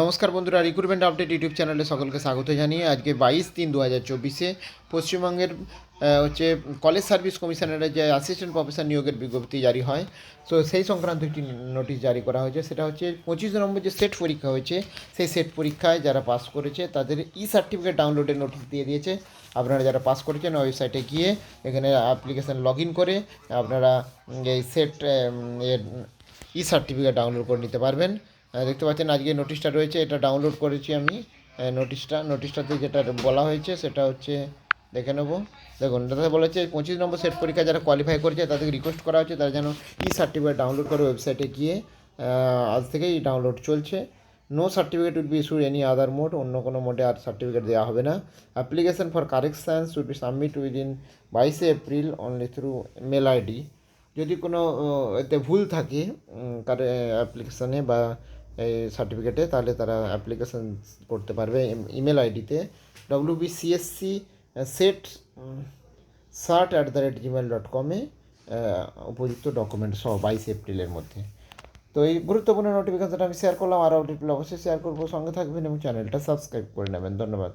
নমস্কার বন্ধুরা recruitment update YouTube চ্যানেলে সকলকে স্বাগত জানিয়ে আজকে বাইশ তিন দু হাজার চব্বিশে পশ্চিমবঙ্গের হচ্ছে কলেজ সার্ভিস কমিশনারের যে অ্যাসিস্ট্যান্ট প্রফেসর নিয়োগের বিজ্ঞপ্তি জারি হয়। তো সেই সংক্রান্ত একটি নোটিশ জারি করা হয়েছে। সেটা হচ্ছে পঁচিশ নম্বর যে সেট পরীক্ষা হয়েছে, সেই সেট পরীক্ষায় যারা পাস করেছে, তাদের ই সার্টিফিকেট ডাউনলোডের নোটিশ দিয়ে দিয়েছে। আপনারা যারা পাস করেছেন ওয়েবসাইটে গিয়ে এখানে অ্যাপ্লিকেশান লগ ইন করে আপনারা এই সেট ই সার্টিফিকেট ডাউনলোড করে নিতে পারবেন। দেখতে পাচ্ছেন, আজকে নোটিশটা রয়েছে, এটা ডাউনলোড করেছি আমি নোটিশটা নোটিশটাতে যেটা বলা হয়েছে, সেটা হচ্ছে দেখে নেব। দেখুন, দাদা বলেছে, পঁচিশ নম্বর সেট পরীক্ষা যারা কোয়ালিফাই করেছে, তাদেরকে রিকোয়েস্ট করা হচ্ছে, তারা যেন ই সার্টিফিকেট ডাউনলোড করে ওয়েবসাইটে গিয়ে আজ থেকেই ডাউনলোড চলছে। No certificate will be issued any other mode অন্য কোনো মোডে আর সার্টিফিকেট দেওয়া হবে না। Application for correction should be submit within বাইশে April only through mail ID যদি কোনো এতে ভুল থাকে কারে অ্যাপ্লিকেশানে বা এই সার্টিফিকেটে তাহলে তারা অ্যাপ্লিকেশান করতে পারবে। ইমেল আইডিতে W B CSC set cert at the rate Gmail dot কমে উপযুক্ত ডকুমেন্ট সহ বাইশ এপ্রিলের মধ্যে। তো এই গুরুত্বপূর্ণ নোটিফিকেশানটা আমি শেয়ার করলাম। আরও অবশ্যই শেয়ার করব। সঙ্গে থাকবেন এবং চ্যানেলটা সাবস্ক্রাইব করে নেবেন। ধন্যবাদ।